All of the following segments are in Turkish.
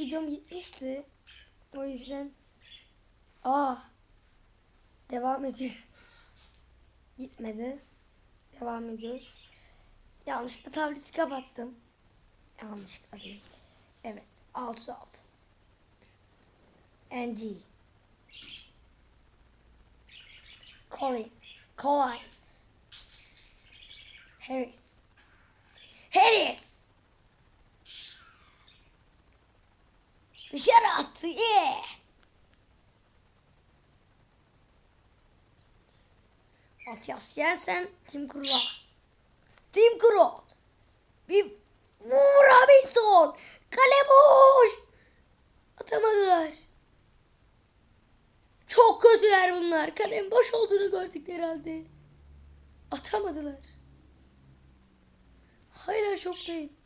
videom gitmişti. O yüzden aa devam ediyor. Gitmedi. Devam ediyoruz. Yanlışlıkla tableti kapattım. Yanlışlıkla değil. Evet. Also up. NG. Collins. Collins. Harris. Harris. Dışarı attı. Yeah. Matyas Jensen, Tim Kurva. Tim Kurva. Bir Vur Robinson. Kale boş. Atamadılar. Çok kötüler bunlar. Kalenin boş olduğunu gördük herhalde. Atamadılar. Hala şoktayım.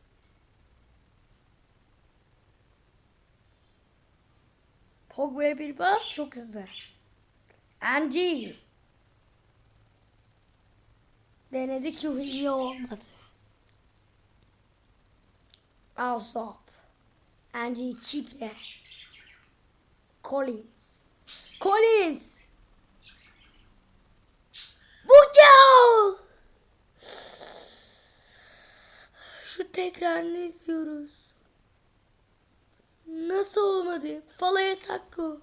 Pogba'ya bir bas çok hızlı. Angie. Denedik çok iyi olmadı. Alsop. Angie Kipre. Collins. Collins. Bucao. Şu tekrarını izliyoruz. Nasıl olmadı? Falaya Sakko.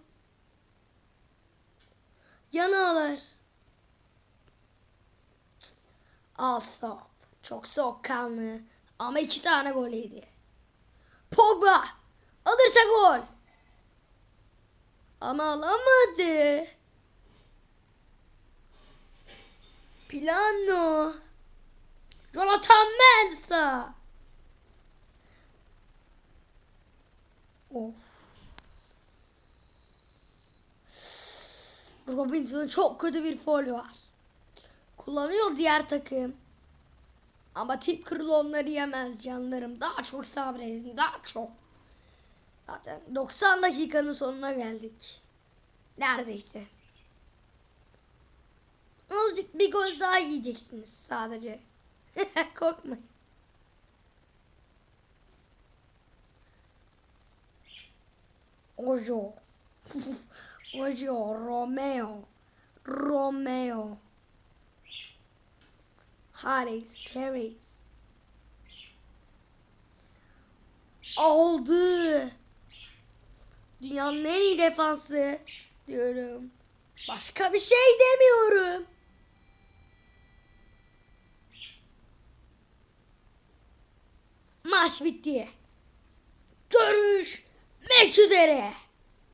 Yan ağlar. Alsop. Çok soğukkanlı. Ama iki tane gol yedi. Pogba. Alırsa gol. Ama alamadı. Plano. Jonathan Mensah. Robinson'un çok kötü bir foul var. Kullanıyor diğer takım. Ama tip kırılı onları yemez canlarım. Daha çok sabredin. Daha çok. Zaten 90 dakikanın sonuna geldik. Neredeyse. Azıcık bir gol daha yiyeceksiniz sadece. Korkmayın. Ojo. Ojo. Romeo. Romeo. Harris. Harris. Oldu. Dünyanın en iyi defansı diyorum. Başka bir şey demiyorum. Maç bitti. Görüşmek üzere.